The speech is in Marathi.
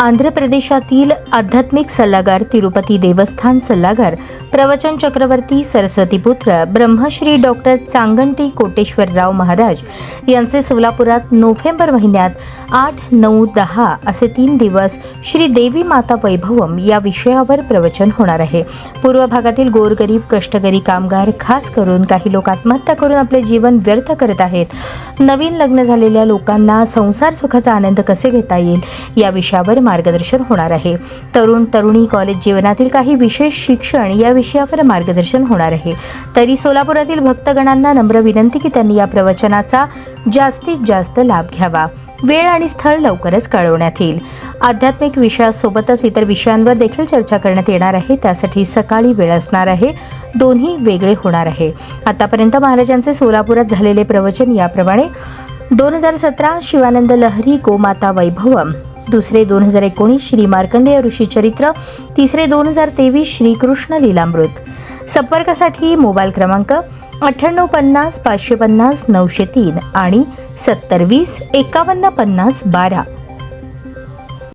आंध्र प्रदेशातील आध्यात्मिक सल्लागार तिरुपती देवस्थान सल्लागार प्रवचन चक्रवर्ती सरस्वती पुत्र ब्रह्मश्री डॉक्टर चांगंटी कोटेश्वरराव महाराज यांचे सोलापुरात नोव्हेंबर महिन्यात आठ नऊ दहा असे तीन दिवस श्री देवी माता वैभवम या विषयावर प्रवचन होणार आहे. पूर्व भागातील गोरगरीब कष्टकरी कामगार खास करून काही लोक आत्महत्या करून आपले जीवन व्यर्थ करत आहेत. नवीन लग्न झालेल्या लोकांना संसार सुखाचा आनंद कसे घेता येईल या विषयावर मार्गदर्शन होणार आहे. तरुण तरुणी कॉलेज जीवनातील काही विशेष शिक्षण या विषयावर मार्गदर्शन होणार आहे. तरी सोलापुरातील भक्तगणांना नम्र विनंती की त्यांनी या प्रवचनाचा जास्तीत जास्त लाभ घ्यावा. वेळ आणि स्थळ लवकरच कळवण्यात येईल. आध्यात्मिक विषयासोबतच इतर विषयांवर देखील चर्चा करण्यात येणार आहे. त्यासाठी सकाळी वेळ असणार आहे. दोन्ही वेगळे होणार आहे. आतापर्यंत महाराजांचे सोलापुरात झालेले प्रवचन याप्रमाणे दोन हजार सतरा शिवानंद लहरी गोमाता वैभवम. दुसरे दोन हजार एकोणीस श्री मार्कंडेय ऋषीचरित्र तिसरे दोन हजार तेवीस श्रीकृष्ण लीलामृत. संपर्कासाठी मोबाईल क्रमांक अठ्ठ्याण्णव पन्नास पाचशे पन्नास नऊशे तीन आणि सत्तर वीस एकावन्न पन्नास बारा.